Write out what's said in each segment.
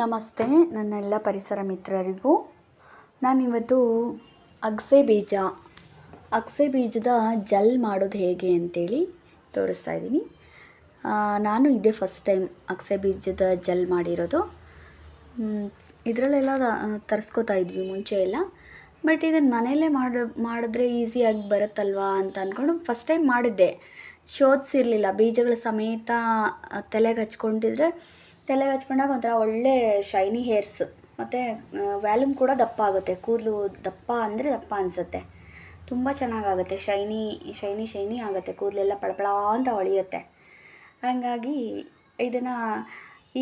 ನಮಸ್ತೆ, ನನ್ನೆಲ್ಲ ಪರಿಸರ ಮಿತ್ರರಿಗೂ. ನಾನಿವತ್ತು ಅಗಸೆ ಬೀಜ, ಅಗಸೆ ಬೀಜದ ಜಲ್ ಮಾಡೋದು ಹೇಗೆ ಅಂತೇಳಿ ತೋರಿಸ್ತಾ ಇದ್ದೀನಿ. ನಾನು ಇದೇ ಫಸ್ಟ್ ಟೈಮ್ ಅಗಸೆ ಬೀಜದ ಜಲ್ ಮಾಡಿರೋದು. ಇದರಲ್ಲೆಲ್ಲ ತರಿಸ್ಕೋತಾ ಇದ್ವಿ ಮುಂಚೆ ಎಲ್ಲ. ಬಟ್ ಇದನ್ನು ಮನೆಯಲ್ಲೇ ಮಾಡ, ಮಾಡಿದ್ರೆ ಈಸಿಯಾಗಿ ಬರುತ್ತಲ್ವಾ ಅಂತ ಅಂದ್ಕೊಂಡು ಫಸ್ಟ್ ಟೈಮ್ ಮಾಡಿದ್ದೆ. ಶೋಧಿಸಿರಲಿಲ್ಲ ಬೀಜಗಳ ಸಮೇತ ತಲೆಗೆ ಹಚ್ಕೊಂಡಿದ್ರೆ ತಲೆಗೆ ಹಚ್ಕೊಂಡಾಗ ಒಂಥರ ಒಳ್ಳೆ ಶೈನಿ ಹೇರ್ಸ್ ಮತ್ತು ವ್ಯಾಲ್ಯೂಮ್ ಕೂಡ ದಪ್ಪ ಆಗುತ್ತೆ. ಕೂದಲು ದಪ್ಪ ಅಂದರೆ ದಪ್ಪ ಅನಿಸುತ್ತೆ. ತುಂಬ ಚೆನ್ನಾಗಾಗುತ್ತೆ. ಶೈನಿ ಶೈನಿ ಶೈನಿ ಆಗುತ್ತೆ. ಕೂದಲೆಲ್ಲ ಪಳಪಳ ಅಂತ ಹೊಳಿಯುತ್ತೆ ಹಾಗಾಗಿ ಇದನ್ನು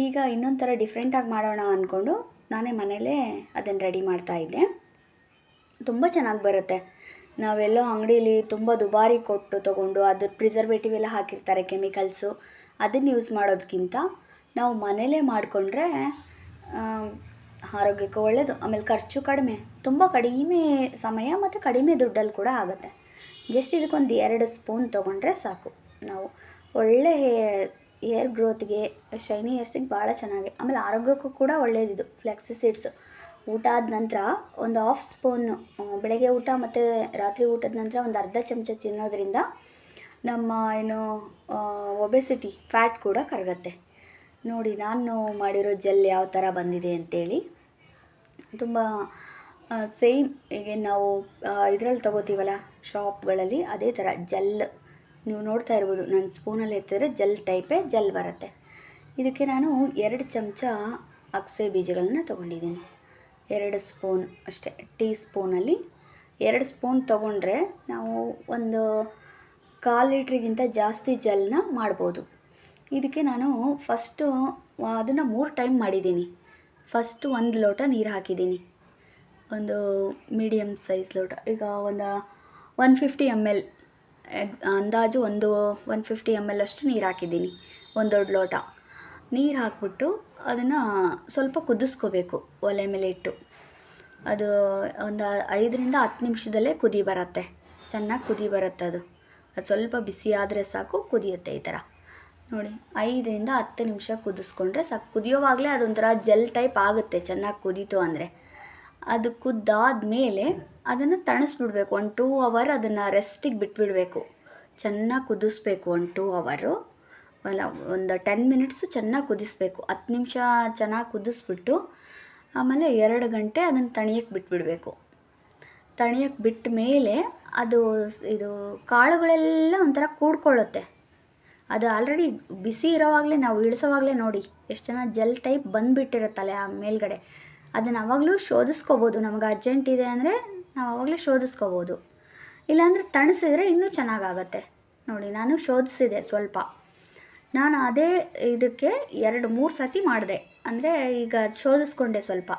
ಈಗ ಇನ್ನೊಂದು ಥರ ಡಿಫ್ರೆಂಟಾಗಿ ಮಾಡೋಣ ಅಂದ್ಕೊಂಡು ನಾನೇ ಮನೇಲೇ ಅದನ್ನು ರೆಡಿ ಮಾಡ್ತಾಯಿದ್ದೆ ತುಂಬ ಚೆನ್ನಾಗಿ ಬರುತ್ತೆ. ನಾವೆಲ್ಲೋ ಅಂಗಡೀಲಿ ತುಂಬ ದುಬಾರಿ ಕೊಟ್ಟು ತೊಗೊಂಡು ಅದ್ರ ಪ್ರಿಸರ್ವೇಟಿವ್ ಎಲ್ಲ ಹಾಕಿರ್ತಾರೆ ಕೆಮಿಕಲ್ಸು ಅದನ್ನು ಯೂಸ್ ಮಾಡೋದಕ್ಕಿಂತ ನಾವು ಮನೇಲೇ ಮಾಡಿಕೊಂಡ್ರೆ ಆರೋಗ್ಯಕ್ಕೆ ಒಳ್ಳೆಯದು ಆಮೇಲೆ ಖರ್ಚು ಕಡಿಮೆ. ತುಂಬ ಕಡಿಮೆ ಸಮಯ ಮತ್ತು ಕಡಿಮೆ ದುಡ್ಡಲ್ಲಿ ಕೂಡ ಆಗುತ್ತೆ. ಜಸ್ಟ್ ಇದಕ್ಕೊಂದು ಎರಡು ಸ್ಪೂನ್ ತೊಗೊಂಡ್ರೆ ಸಾಕು. ನಾವು ಒಳ್ಳೆ ಏರ್ ಗ್ರೋತ್ಗೆ, ಶೈನಿ ಹೇರ್ಸಿಗೆ ಭಾಳ ಚೆನ್ನಾಗಿ, ಆಮೇಲೆ ಆರೋಗ್ಯಕ್ಕೂ ಕೂಡ ಒಳ್ಳೆಯದಿದು ಫ್ಲೆಕ್ಸಿ ಸೀಡ್ಸ್. ಊಟ ಆದ ನಂತರ ಒಂದು ಹಾಫ್ ಸ್ಪೂನು ಬೆಳಗ್ಗೆ ಊಟ ಮತ್ತು ರಾತ್ರಿ ಊಟದ ನಂತರ ಒಂದು ಅರ್ಧ ಚಮಚ ತಿನ್ನೋದ್ರಿಂದ ನಮ್ಮ ಏನು ಒಬೆಸಿಟಿ ಫ್ಯಾಟ್ ಕೂಡ ಕರಗತ್ತೆ. ನೋಡಿ, ನಾನು ಮಾಡಿರೋ ಜೆಲ್ ಯಾವ ಥರ ಬಂದಿದೆ ಅಂತೇಳಿ. ತುಂಬ ಸೇಮ್ ಈಗ ನಾವು ಇದರಲ್ಲಿ ತಗೋತೀವಲ್ಲ ಶಾಪ್ಗಳಲ್ಲಿ ಅದೇ ಥರ ಜೆಲ್. ನೀವು ನೋಡ್ತಾ ಇರ್ಬೋದು ನನ್ನ ಸ್ಪೂನಲ್ಲಿ ಎತ್ತಿದ್ರೆ ಜೆಲ್ ಟೈಪೇ ಜೆಲ್ ಬರುತ್ತೆ. ಇದಕ್ಕೆ ನಾನು ಎರಡು ಚಮಚ ಅಗಸೆ ಬೀಜಗಳನ್ನ ತೊಗೊಂಡಿದ್ದೀನಿ. ಎರಡು ಸ್ಪೂನ್ ಅಷ್ಟೇ ಟೀ ಸ್ಪೂನಲ್ಲಿ ಎರಡು ಸ್ಪೂನ್ ತೊಗೊಂಡ್ರೆ ನಾವು ಒಂದು ಕಾಲು ಲೀಟ್ರಿಗಿಂತ ಜಾಸ್ತಿ ಜೆಲ್ನ ಮಾಡ್ಬೋದು. ಇದಕ್ಕೆ ನಾನು ಫಸ್ಟು ಅದನ್ನು ಮೂರು ಟೈಮ್ ಮಾಡಿದ್ದೀನಿ. ಫಸ್ಟು ಒಂದು ಲೋಟ ನೀರು ಹಾಕಿದ್ದೀನಿ. ಒಂದು ಮೀಡಿಯಮ್ ಸೈಜ್ ಲೋಟ. ಈಗ ಒಂದು ಒನ್ ಫಿಫ್ಟಿ ಎಂ ಎಲ್ ಅಂದಾಜು ಒಂದು ಒನ್ ಫಿಫ್ಟಿ ಎಂ ಎಲ್ ಅಷ್ಟು ನೀರು ಹಾಕಿದ್ದೀನಿ. ಒಂದು ದೊಡ್ಡ ಲೋಟ. ನೀರು ಹಾಕ್ಬಿಟ್ಟು ಅದನ್ನು ಸ್ವಲ್ಪ ಕುದಿಸ್ಕೋಬೇಕು, ಒಲೆ ಮೇಲೆ ಇಟ್ಟು. ಅದು ಒಂದು ಐದರಿಂದ ಹತ್ತು ನಿಮಿಷದಲ್ಲೇ ಕುದಿ ಬರುತ್ತೆ. ಚೆನ್ನಾಗಿ ಕುದಿ ಬರುತ್ತೆ ಅದು. ಅದು ಸ್ವಲ್ಪ ಬಿಸಿ ಆದರೆ ಸಾಕು, ಕುದಿಯುತ್ತೆ ಈ ಥರ ನೋಡಿ, ಐದರಿಂದ ಹತ್ತು ನಿಮಿಷ ಕುದಿಸ್ಕೊಂಡ್ರೆ ಸಾಕು. ಕುದಿಯೋವಾಗಲೇ ಅದೊಂಥರ ಜೆಲ್ ಟೈಪ್ ಆಗುತ್ತೆ, ಚೆನ್ನಾಗಿ ಕುದೀತು ಅಂದರೆ. ಅದು ಕುದ್ದಾದ್ಮೇಲೆ ಅದನ್ನು ತಣಿಸ್ಬಿಡ್ಬೇಕು. ಒಂದು ಟೂ ಅವರ್ ಅದನ್ನು ರೆಸ್ಟಿಗೆ ಬಿಟ್ಬಿಡಬೇಕು. ಚೆನ್ನಾಗಿ ಕುದಿಸ್ಬೇಕು ಒಂದು ಟೂ ಅವರು. ಅಲ್ಲ, ಒಂದು ಟೆನ್ ಮಿನಿಟ್ಸ್ ಚೆನ್ನಾಗಿ ಕುದಿಸ್ಬೇಕು. ಹತ್ತು ನಿಮಿಷ ಚೆನ್ನಾಗಿ ಕುದಿಸ್ಬಿಟ್ಟು ಆಮೇಲೆ ಎರಡು ಗಂಟೆ ಅದನ್ನು ತಣಿಯಕ್ಕೆ ಬಿಟ್ಬಿಡಬೇಕು. ತಣಿಯಕ್ಕೆ ಬಿಟ್ಟ ಮೇಲೆ ಅದು ಇದು ಕಾಳುಗಳೆಲ್ಲ ಒಂಥರ ಕೂಡ್ಕೊಳ್ಳುತ್ತೆ. ಅದು ಆಲ್ರೆಡಿ ಬಿಸಿ ಇರೋವಾಗಲೇ ನಾವು ಇಳಿಸೋವಾಗಲೇ ನೋಡಿ ಎಷ್ಟು ಜನ ಜೆಲ್ ಟೈಪ್ ಬಂದುಬಿಟ್ಟಿರುತ್ತಲ್ಲ ಆ ಮೇಲ್ಗಡೆ. ಅದನ್ನು ಅವಾಗಲೂ ಶೋಧಿಸ್ಕೋಬೋದು. ನಮಗೆ ಅರ್ಜೆಂಟ್ ಇದೆ ಅಂದರೆ ನಾವು ಆವಾಗಲೇ ಶೋಧಿಸ್ಕೋಬೋದು. ಇಲ್ಲಾಂದರೆ ತಣಿಸಿದ್ರೆ ಇನ್ನೂ ಚೆನ್ನಾಗಾಗತ್ತೆ. ನೋಡಿ, ನಾನು ಶೋಧಿಸಿದೆ ಸ್ವಲ್ಪ. ನಾನು ಅದೇ ಇದಕ್ಕೆ ಎರಡು, ಮೂರು ಸತಿ ಮಾಡಿದೆ. ಅಂದರೆ ಈಗ ಶೋಧಿಸ್ಕೊಂಡೆ ಸ್ವಲ್ಪ.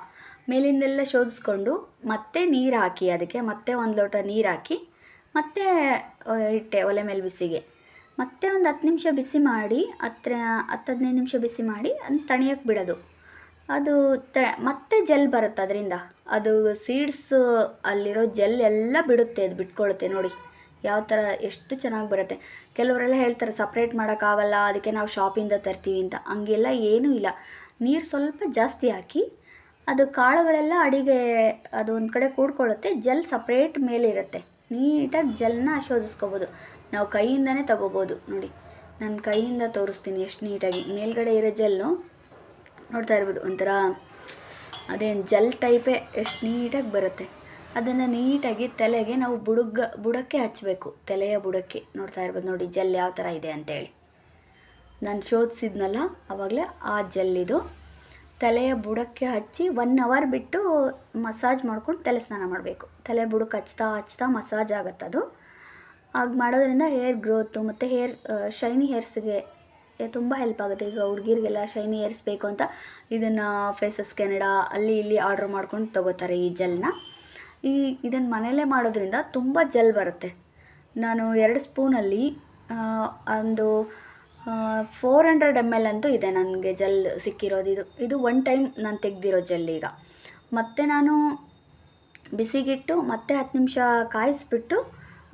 ಮೇಲಿಂದೆಲ್ಲ ಶೋಧಿಸ್ಕೊಂಡು ಮತ್ತೆ ನೀರು ಹಾಕಿ ಅದಕ್ಕೆ ಮತ್ತೆ ಒಂದು ಲೋಟ ನೀರು ಹಾಕಿ ಮತ್ತೆ ಇಟ್ಟೆ ಒಲೆ ಮೇಲೆ ಬಿಸಿಗೆ. ಮತ್ತೆ ಒಂದು ಹತ್ತು ನಿಮಿಷ ಬಿಸಿ ಮಾಡಿ, ಹತ್ರ ಹತ್ತು ಹದಿನೈದು ನಿಮಿಷ ಬಿಸಿ ಮಾಡಿ ಅದನ್ನ ತಣಿಯಕ್ಕೆ ಬಿಡೋದು. ಅದು ತ, ಮತ್ತೆ ಜೆಲ್ ಬರುತ್ತೆ ಅದರಿಂದ. ಅದು ಸೀಡ್ಸ್ ಅಲ್ಲಿರೋ ಜೆಲ್ ಎಲ್ಲ ಬಿಡುತ್ತೆ ಅದು ಬಿಟ್ಕೊಳುತ್ತೆ ನೋಡಿ. ಯಾವ ಥರ ಎಷ್ಟು ಚೆನ್ನಾಗಿ ಬರುತ್ತೆ. ಕೆಲವರೆಲ್ಲ ಹೇಳ್ತಾರೆ ಸಪ್ರೇಟ್ ಮಾಡೋಕ್ಕಾಗಲ್ಲ ಅದಕ್ಕೆ ನಾವು ಶಾಪಿಂದ ತರ್ತೀವಿ ಅಂತ. ಹಂಗೆಲ್ಲ ಏನೂ ಇಲ್ಲ. ನೀರು ಸ್ವಲ್ಪ ಜಾಸ್ತಿ ಹಾಕಿ, ಅದು ಕಾಳುಗಳೆಲ್ಲ ಅಡಿಗೆ ಅದು ಒಂದು ಕಡೆ ಕೂಡ್ಕೊಳ್ಳುತ್ತೆ ಜೆಲ್ ಸಪ್ರೇಟ್ ಮೇಲಿರುತ್ತೆ. ನೀಟಾಗಿ ಜೆಲ್ನ ಶೋಧಿಸ್ಕೋಬೋದು. ನಾವು ಕೈಯಿಂದನೇ ತಗೋಬೋದು. ನೋಡಿ, ನಾನು ಕೈಯಿಂದ ತೋರಿಸ್ತೀನಿ ಎಷ್ಟು ನೀಟಾಗಿ. ಮೇಲ್ಗಡೆ ಇರೋ ಜೆಲ್ಲು ನೋಡ್ತಾ ಇರ್ಬೋದು, ಒಂಥರ ಅದೇನು ಜೆಲ್ ಟೈಪೇ ಎಷ್ಟು ನೀಟಾಗಿ ಬರುತ್ತೆ. ಅದನ್ನು ನೀಟಾಗಿ ತಲೆಗೆ ನಾವು ಬುಡುಗ, ಬುಡಕ್ಕೆ ಹಚ್ಚಬೇಕು ತಲೆಯ ಬುಡಕ್ಕೆ ನೋಡ್ತಾ ಇರ್ಬೋದು ನೋಡಿ ಜೆಲ್ ಯಾವ ಥರ ಇದೆ ಅಂತೇಳಿ. ನಾನು ಶೋಧಿಸಿದ್ನಲ್ಲ ಆವಾಗಲೇ ಆ ಜೆಲ್ ಇದು. ತಲೆಯ ಬುಡಕ್ಕೆ ಹಚ್ಚಿ ಒನ್ ಅವರ್ ಬಿಟ್ಟು ಮಸಾಜ್ ಮಾಡ್ಕೊಂಡು ತಲೆ ಸ್ನಾನ ಮಾಡಬೇಕು. ತಲೆ ಬುಡಕ್ಕೆ ಹಚ್ತಾ ಹಚ್ತಾ ಮಸಾಜ್ ಆಗುತ್ತೆ ಅದು. ಹಾಗೆ ಮಾಡೋದ್ರಿಂದ ಹೇರ್ ಗ್ರೋತು ಮತ್ತು ಹೇರ್ ಶೈನಿ ಹೇರ್ಸ್ಗೆ ತುಂಬ ಹೆಲ್ಪ್ ಆಗುತ್ತೆ. ಈಗ ಹುಡುಗಿರಿಗೆಲ್ಲ ಶೈನಿ ಹೇರ್ಸ್ ಬೇಕು ಅಂತ ಇದನ್ನು ಫೇಸಸ್ ಕೆನಡಾ ಅಲ್ಲಿ ಇಲ್ಲಿ ಆರ್ಡ್ರ್ ಮಾಡ್ಕೊಂಡು ತೊಗೋತಾರೆ ಈ ಜೆಲ್ನ ಈ ಇದನ್ನು ಮನೆಯಲ್ಲೇ ಮಾಡೋದ್ರಿಂದ ತುಂಬ ಜೆಲ್ ಬರುತ್ತೆ. ನಾನು ಎರಡು ಸ್ಪೂನಲ್ಲಿ ಒಂದು ಫೋರ್ ಹಂಡ್ರೆಡ್ ಎಂ ಎಲ್ ಅಂತೂ ಇದೆ ನನಗೆ ಜೆಲ್ ಸಿಕ್ಕಿರೋದು. ಇದು ಇದು ಒನ್ ಟೈಮ್ ನಾನು ತೆಗೆದಿರೋ ಜೆಲ್ ಈಗ. ಮತ್ತು ನಾನು ಬಿಸಿಗಿಟ್ಟು, ಮತ್ತೆ ಹತ್ತು ನಿಮಿಷ ಕಾಯಿಸ್ಬಿಟ್ಟು,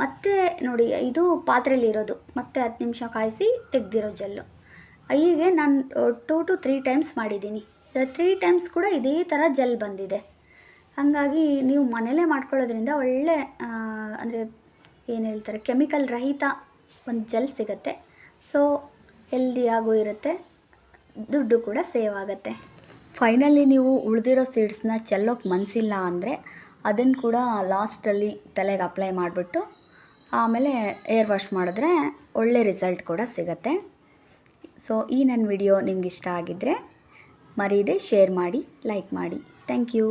ಮತ್ತೆ ನೋಡಿ ಇದು ಪಾತ್ರೆಯಲ್ಲಿ ಇರೋದು ಮತ್ತೆ ಹತ್ತು ನಿಮಿಷ ಕಾಯಿಸಿ ತೆಗೆದಿರೋ ಜೆಲ್ಲು. ಹೀಗೆ ನಾನು ಟೂ ಟು ತ್ರೀ ಟೈಮ್ಸ್ ಮಾಡಿದ್ದೀನಿ. ತ್ರೀ ಟೈಮ್ಸ್ ಕೂಡ ಇದೇ ಥರ ಜೆಲ್ ಬಂದಿದೆ. ಹಾಗಾಗಿ ನೀವು ಮನೇಲೇ ಮಾಡ್ಕೊಳ್ಳೋದ್ರಿಂದ ಒಳ್ಳೆ ಅಂದರೆ ಏನು ಹೇಳ್ತಾರೆ ಕೆಮಿಕಲ್ ರಹಿತ ಒಂದು ಜೆಲ್ ಸಿಗುತ್ತೆ. ಸೊ ಹೆಲ್ದಿಯಾಗೂ ಇರುತ್ತೆ. ದುಡ್ಡು ಕೂಡ ಸೇವ್ ಆಗುತ್ತೆ. ಫೈನಲಿ ನೀವು ಉಳಿದಿರೋ ಸೀಡ್ಸ್ನ ಚೆಲ್ಲೋಕೆ ಮನಸ್ಸಿಲ್ಲ ಅಂದರೆ ಅದನ್ನು ಕೂಡ ಲಾಸ್ಟಲ್ಲಿ ತಲೆಗೆ ಅಪ್ಲೈ ಮಾಡಿಬಿಟ್ಟು ಆಮೇಲೆ ಏರ್ ವಾಶ್ ಮಾಡಿದ್ರೆ ಒಳ್ಳೆ ರಿಸಲ್ಟ್ ಕೂಡ ಸಿಗತ್ತೆ. ಸೊ ಈ ನನ್ನ ವಿಡಿಯೋ ನಿಮ್ಗೆ ಇಷ್ಟ ಆಗಿದ್ದರೆ ಮರೀದೆ ಶೇರ್ ಮಾಡಿ ಲೈಕ್ ಮಾಡಿ. Thank you